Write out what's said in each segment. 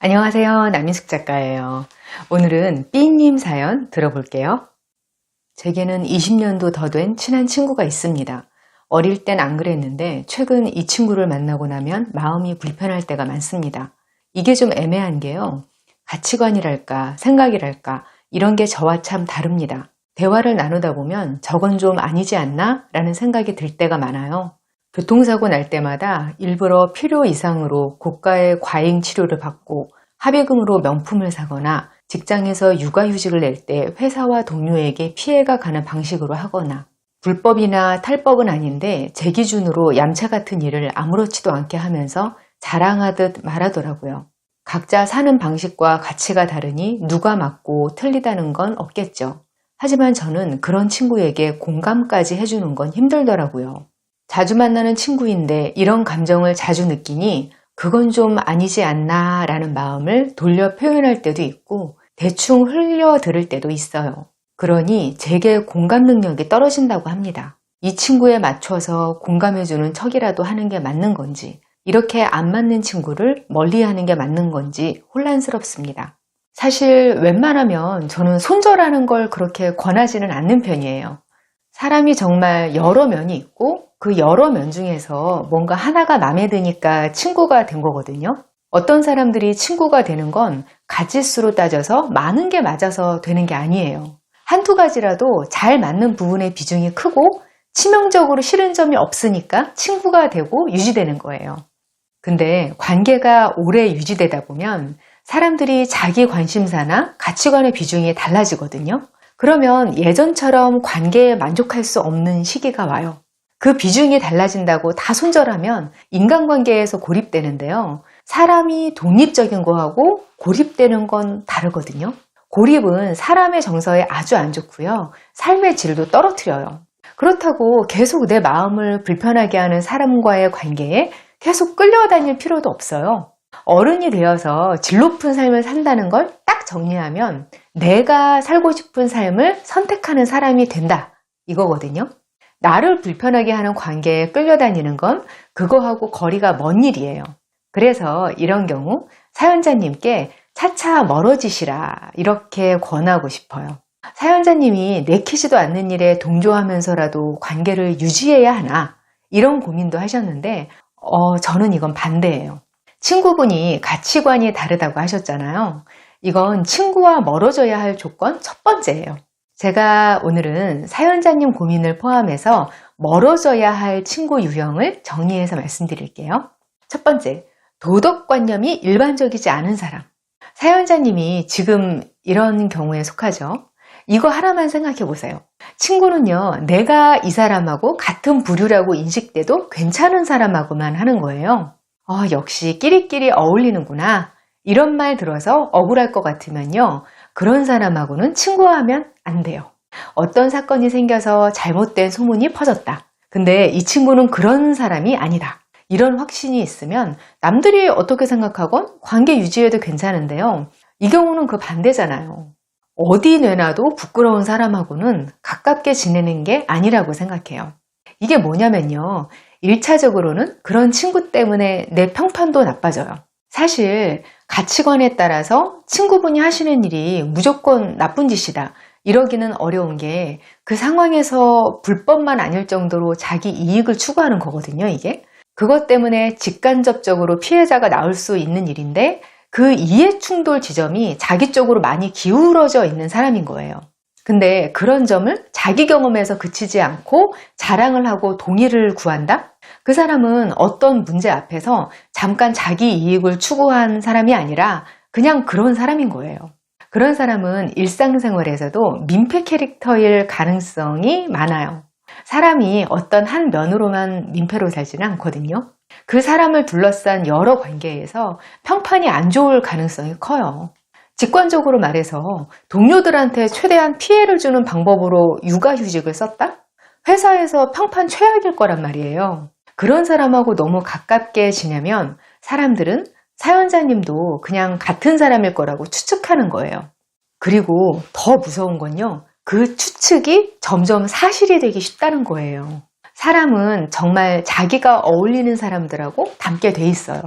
안녕하세요. 남인숙 작가예요. 오늘은 B님 사연 들어볼게요. 제게는 20년도 더 된 친한 친구가 있습니다. 어릴 땐 안 그랬는데 최근 이 친구를 만나고 나면 마음이 불편할 때가 많습니다. 이게 좀 애매한 게요. 가치관이랄까, 생각이랄까, 이런 게 저와 참 다릅니다. 대화를 나누다 보면 저건 좀 아니지 않나? 라는 생각이 들 때가 많아요. 교통사고 날 때마다 일부러 필요 이상으로 고가의 과잉 치료를 받고 합의금으로 명품을 사거나 직장에서 육아휴직을 낼 때 회사와 동료에게 피해가 가는 방식으로 하거나 불법이나 탈법은 아닌데 제 기준으로 얌체 같은 일을 아무렇지도 않게 하면서 자랑하듯 말하더라고요. 각자 사는 방식과 가치가 다르니 누가 맞고 틀리다는 건 없겠죠. 하지만 저는 그런 친구에게 공감까지 해주는 건 힘들더라고요. 자주 만나는 친구인데 이런 감정을 자주 느끼니 그건 좀 아니지 않나 라는 마음을 돌려 표현할 때도 있고 대충 흘려 들을 때도 있어요. 그러니 제게 공감 능력이 떨어진다고 합니다. 이 친구에 맞춰서 공감해주는 척이라도 하는 게 맞는 건지, 이렇게 안 맞는 친구를 멀리 하는 게 맞는 건지 혼란스럽습니다. 사실 웬만하면 저는 손절하는 걸 그렇게 권하지는 않는 편이에요. 사람이 정말 여러 면이 있고 그 여러 면 중에서 뭔가 하나가 마음에 드니까 친구가 된 거거든요. 어떤 사람들이 친구가 되는 건 가지수로 따져서 많은 게 맞아서 되는 게 아니에요. 한두 가지라도 잘 맞는 부분의 비중이 크고 치명적으로 싫은 점이 없으니까 친구가 되고 유지되는 거예요. 근데 관계가 오래 유지되다 보면 사람들이 자기 관심사나 가치관의 비중이 달라지거든요. 그러면 예전처럼 관계에 만족할 수 없는 시기가 와요. 그 비중이 달라진다고 다 손절하면 인간관계에서 고립되는데요. 사람이 독립적인 거하고 고립되는 건 다르거든요. 고립은 사람의 정서에 아주 안 좋고요. 삶의 질도 떨어뜨려요. 그렇다고 계속 내 마음을 불편하게 하는 사람과의 관계에 계속 끌려다닐 필요도 없어요. 어른이 되어서 질 높은 삶을 산다는 걸 딱 정리하면 내가 살고 싶은 삶을 선택하는 사람이 된다. 이거거든요. 나를 불편하게 하는 관계에 끌려다니는 건 그거하고 거리가 먼 일이에요. 그래서 이런 경우 사연자님께 차차 멀어지시라 이렇게 권하고 싶어요. 사연자님이 내키지도 않는 일에 동조하면서라도 관계를 유지해야 하나 이런 고민도 하셨는데 어, 저는 이건 반대예요. 친구분이 가치관이 다르다고 하셨잖아요. 이건 친구와 멀어져야 할 조건 첫 번째예요. 제가 오늘은 사연자님 고민을 포함해서 멀어져야 할 친구 유형을 정리해서 말씀드릴게요. 첫 번째, 도덕관념이 일반적이지 않은 사람. 사연자님이 지금 이런 경우에 속하죠. 이거 하나만 생각해 보세요. 친구는요, 내가 이 사람하고 같은 부류라고 인식돼도 괜찮은 사람하고만 하는 거예요. 어, 역시 끼리끼리 어울리는구나. 이런 말 들어서 억울할 것 같으면요. 그런 사람하고는 친구하면 안 돼요. 어떤 사건이 생겨서 잘못된 소문이 퍼졌다. 근데 이 친구는 그런 사람이 아니다. 이런 확신이 있으면 남들이 어떻게 생각하건 관계 유지해도 괜찮은데요. 이 경우는 그 반대잖아요. 어디 내놔도 부끄러운 사람하고는 가깝게 지내는 게 아니라고 생각해요. 이게 뭐냐면요. 1차적으로는 그런 친구 때문에 내 평판도 나빠져요. 사실 가치관에 따라서 친구분이 하시는 일이 무조건 나쁜 짓이다. 이러기는 어려운 게 그 상황에서 불법만 아닐 정도로 자기 이익을 추구하는 거거든요, 이게. 그것 때문에 직간접적으로 피해자가 나올 수 있는 일인데 그 이해 충돌 지점이 자기 쪽으로 많이 기울어져 있는 사람인 거예요. 근데 그런 점을 자기 경험에서 그치지 않고 자랑을 하고 동의를 구한다? 그 사람은 어떤 문제 앞에서 잠깐 자기 이익을 추구한 사람이 아니라 그냥 그런 사람인 거예요. 그런 사람은 일상생활에서도 민폐 캐릭터일 가능성이 많아요. 사람이 어떤 한 면으로만 민폐로 살지는 않거든요. 그 사람을 둘러싼 여러 관계에서 평판이 안 좋을 가능성이 커요. 직관적으로 말해서 동료들한테 최대한 피해를 주는 방법으로 육아휴직을 썼다? 회사에서 평판 최악일 거란 말이에요. 그런 사람하고 너무 가깝게 지내면 사람들은 사연자님도 그냥 같은 사람일 거라고 추측하는 거예요. 그리고 더 무서운 건요. 그 추측이 점점 사실이 되기 쉽다는 거예요. 사람은 정말 자기가 어울리는 사람들하고 닮게 돼 있어요.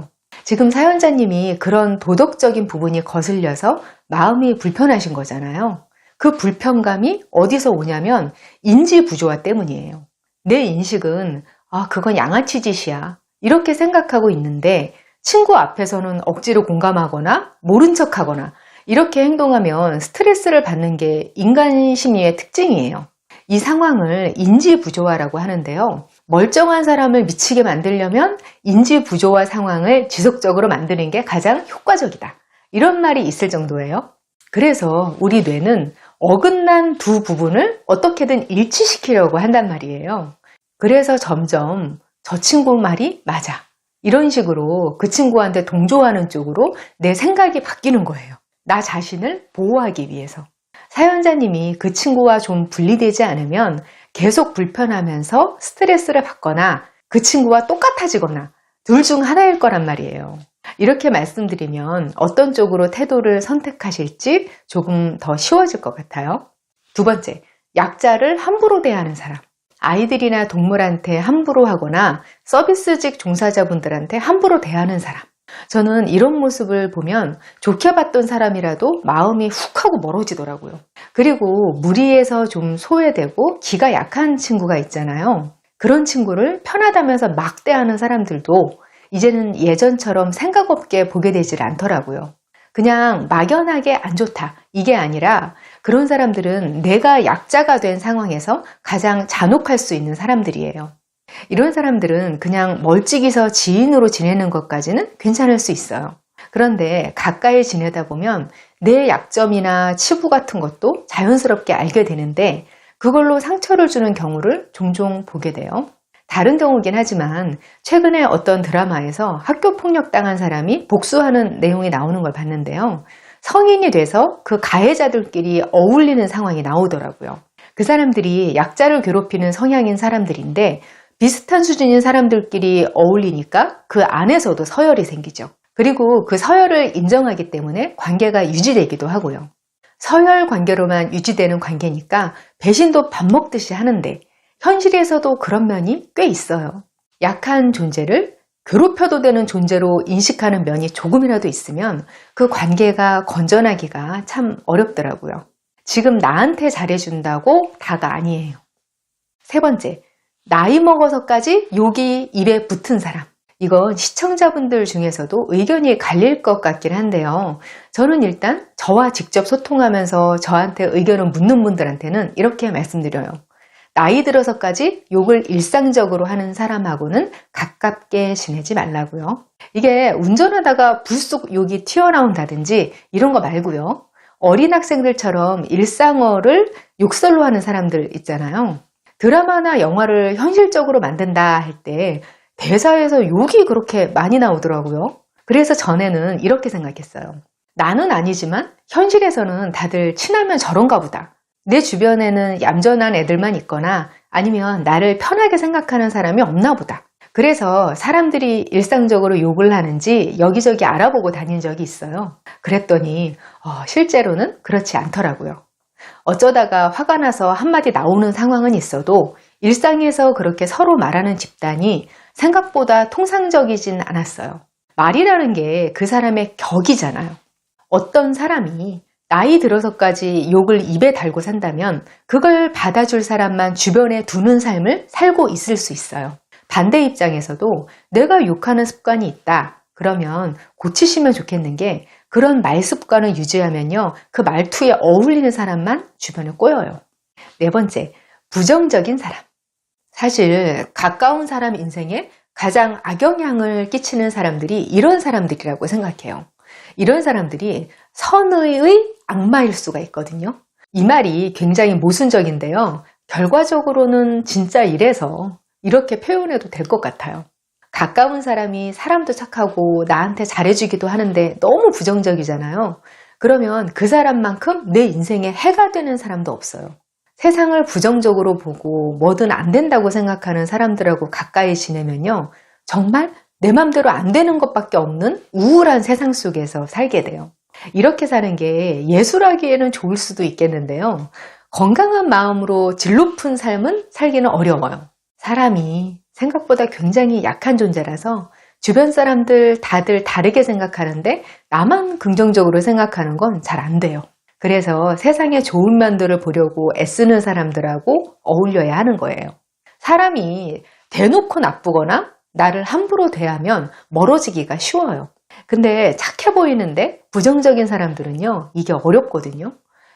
지금 사연자님이 그런 도덕적인 부분이 거슬려서 마음이 불편하신 거잖아요. 그 불편감이 어디서 오냐면 인지 부조화 때문이에요. 내 인식은 아, 그건 양아치 짓이야. 이렇게 생각하고 있는데 친구 앞에서는 억지로 공감하거나 모른 척 하거나 이렇게 행동하면 스트레스를 받는 게 인간 심리의 특징이에요. 이 상황을 인지 부조화라고 하는데요. 멀쩡한 사람을 미치게 만들려면 인지 부조화 상황을 지속적으로 만드는 게 가장 효과적이다. 이런 말이 있을 정도예요. 그래서 우리 뇌는 어긋난 두 부분을 어떻게든 일치시키려고 한단 말이에요. 그래서 점점 저 친구 말이 맞아. 이런 식으로 그 친구한테 동조하는 쪽으로 내 생각이 바뀌는 거예요. 나 자신을 보호하기 위해서. 사연자님이 그 친구와 좀 분리되지 않으면 계속 불편하면서 스트레스를 받거나 그 친구와 똑같아지거나 둘 중 하나일 거란 말이에요. 이렇게 말씀드리면 어떤 쪽으로 태도를 선택하실지 조금 더 쉬워질 것 같아요. 두 번째, 약자를 함부로 대하는 사람. 아이들이나 동물한테 함부로 하거나 서비스직 종사자분들한테 함부로 대하는 사람. 저는 이런 모습을 보면 좋게 봤던 사람이라도 마음이 훅 하고 멀어지더라고요. 그리고 무리해서 좀 소외되고 기가 약한 친구가 있잖아요. 그런 친구를 편하다면서 막 대하는 사람들도 이제는 예전처럼 생각 없게 보게 되질 않더라고요. 그냥 막연하게 안 좋다. 이게 아니라 그런 사람들은 내가 약자가 된 상황에서 가장 잔혹할 수 있는 사람들이에요. 이런 사람들은 그냥 멀찍이서 지인으로 지내는 것까지는 괜찮을 수 있어요. 그런데 가까이 지내다 보면 내 약점이나 치부 같은 것도 자연스럽게 알게 되는데 그걸로 상처를 주는 경우를 종종 보게 돼요. 다른 경우긴 하지만 최근에 어떤 드라마에서 학교 폭력 당한 사람이 복수하는 내용이 나오는 걸 봤는데요. 성인이 돼서 그 가해자들끼리 어울리는 상황이 나오더라고요. 그 사람들이 약자를 괴롭히는 성향인 사람들인데 비슷한 수준인 사람들끼리 어울리니까 그 안에서도 서열이 생기죠. 그리고 그 서열을 인정하기 때문에 관계가 유지되기도 하고요. 서열 관계로만 유지되는 관계니까 배신도 밥 먹듯이 하는데 현실에서도 그런 면이 꽤 있어요. 약한 존재를 괴롭혀도 되는 존재로 인식하는 면이 조금이라도 있으면 그 관계가 건전하기가 참 어렵더라고요. 지금 나한테 잘해준다고 다가 아니에요. 세 번째, 나이 먹어서까지 욕이 입에 붙은 사람. 이건 시청자분들 중에서도 의견이 갈릴 것 같긴 한데요. 저는 일단 저와 직접 소통하면서 저한테 의견을 묻는 분들한테는 이렇게 말씀드려요. 나이 들어서까지 욕을 일상적으로 하는 사람하고는 가깝게 지내지 말라고요. 이게 운전하다가 불쑥 욕이 튀어나온다든지 이런 거 말고요. 어린 학생들처럼 일상어를 욕설로 하는 사람들 있잖아요. 드라마나 영화를 현실적으로 만든다 할 때 대사에서 욕이 그렇게 많이 나오더라고요. 그래서 전에는 이렇게 생각했어요. 나는 아니지만 현실에서는 다들 친하면 저런가 보다. 내 주변에는 얌전한 애들만 있거나 아니면 나를 편하게 생각하는 사람이 없나 보다. 그래서 사람들이 일상적으로 욕을 하는지 여기저기 알아보고 다닌 적이 있어요. 그랬더니 어, 실제로는 그렇지 않더라고요. 어쩌다가 화가 나서 한마디 나오는 상황은 있어도 일상에서 그렇게 서로 말하는 집단이 생각보다 통상적이진 않았어요. 말이라는 게 그 사람의 격이잖아요. 어떤 사람이 나이 들어서까지 욕을 입에 달고 산다면 그걸 받아줄 사람만 주변에 두는 삶을 살고 있을 수 있어요. 반대 입장에서도 내가 욕하는 습관이 있다. 그러면 고치시면 좋겠는 게 그런 말 습관을 유지하면요. 그 말투에 어울리는 사람만 주변에 꼬여요. 네 번째, 부정적인 사람. 사실 가까운 사람 인생에 가장 악영향을 끼치는 사람들이 이런 사람들이라고 생각해요. 이런 사람들이 선의의 악마일 수가 있거든요. 이 말이 굉장히 모순적인데요. 결과적으로는 진짜 이래서 이렇게 표현해도 될 것 같아요. 가까운 사람이 사람도 착하고 나한테 잘해주기도 하는데 너무 부정적이잖아요. 그러면 그 사람만큼 내 인생에 해가 되는 사람도 없어요. 세상을 부정적으로 보고 뭐든 안 된다고 생각하는 사람들하고 가까이 지내면요. 정말 내 맘대로 안 되는 것밖에 없는 우울한 세상 속에서 살게 돼요. 이렇게 사는 게 예술하기에는 좋을 수도 있겠는데요. 건강한 마음으로 질 높은 삶은 살기는 어려워요. 사람이 생각보다 굉장히 약한 존재라서 주변 사람들 다들 다르게 생각하는데 나만 긍정적으로 생각하는 건 잘 안 돼요. 그래서 세상의 좋은 면들을 보려고 애쓰는 사람들하고 어울려야 하는 거예요. 사람이 대놓고 나쁘거나 나를 함부로 대하면 멀어지기가 쉬워요. 근데 착해 보이는데 부정적인 사람들은요, 이게 어렵거든요.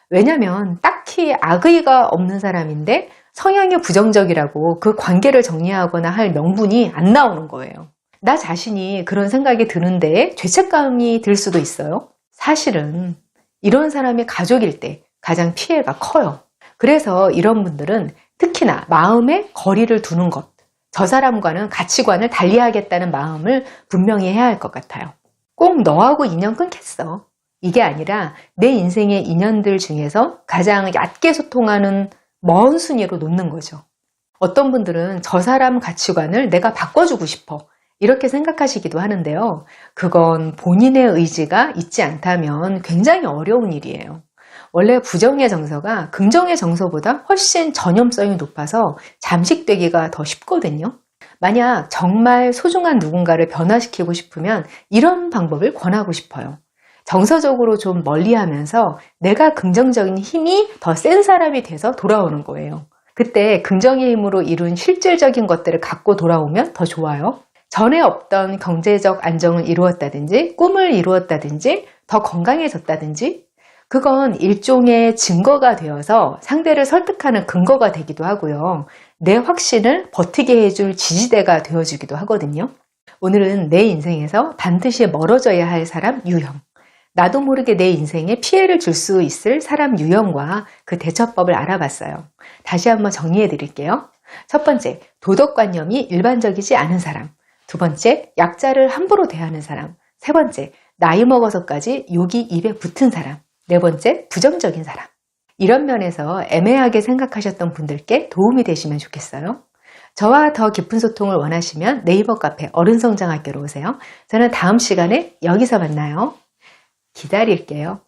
왜냐면 딱히 악의가 없는 사람인데 성향이 부정적이라고 그 관계를 정리하거나 할 명분이 안 나오는 거예요. 나 자신이 그런 생각이 드는데 죄책감이 들 수도 있어요. 사실은 이런 사람이 가족일 때 가장 피해가 커요. 그래서 이런 분들은 특히나 마음에 거리를 두는 것, 저 사람과는 가치관을 달리하겠다는 마음을 분명히 해야 할 것 같아요. 꼭 너하고 인연 끊겠어. 이게 아니라 내 인생의 인연들 중에서 가장 얕게 소통하는 먼 순위로 놓는 거죠. 어떤 분들은 저 사람 가치관을 내가 바꿔주고 싶어. 이렇게 생각하시기도 하는데요. 그건 본인의 의지가 있지 않다면 굉장히 어려운 일이에요. 원래 부정의 정서가 긍정의 정서보다 훨씬 전염성이 높아서 잠식되기가 더 쉽거든요. 만약 정말 소중한 누군가를 변화시키고 싶으면 이런 방법을 권하고 싶어요. 정서적으로 좀 멀리 하면서 내가 긍정적인 힘이 더 센 사람이 돼서 돌아오는 거예요. 그때 긍정의 힘으로 이룬 실질적인 것들을 갖고 돌아오면 더 좋아요. 전에 없던 경제적 안정을 이루었다든지 꿈을 이루었다든지 더 건강해졌다든지 그건 일종의 증거가 되어서 상대를 설득하는 근거가 되기도 하고요. 내 확신을 버티게 해줄 지지대가 되어주기도 하거든요. 오늘은 내 인생에서 반드시 멀어져야 할 사람 유형. 나도 모르게 내 인생에 피해를 줄 수 있을 사람 유형과 그 대처법을 알아봤어요. 다시 한번 정리해 드릴게요. 첫 번째, 도덕관념이 일반적이지 않은 사람. 두 번째, 약자를 함부로 대하는 사람. 세 번째, 나이 먹어서까지 욕이 입에 붙은 사람. 네 번째, 부정적인 사람. 이런 면에서 애매하게 생각하셨던 분들께 도움이 되시면 좋겠어요. 저와 더 깊은 소통을 원하시면 네이버 카페 어른성장학교로 오세요. 저는 다음 시간에 여기서 만나요. 기다릴게요.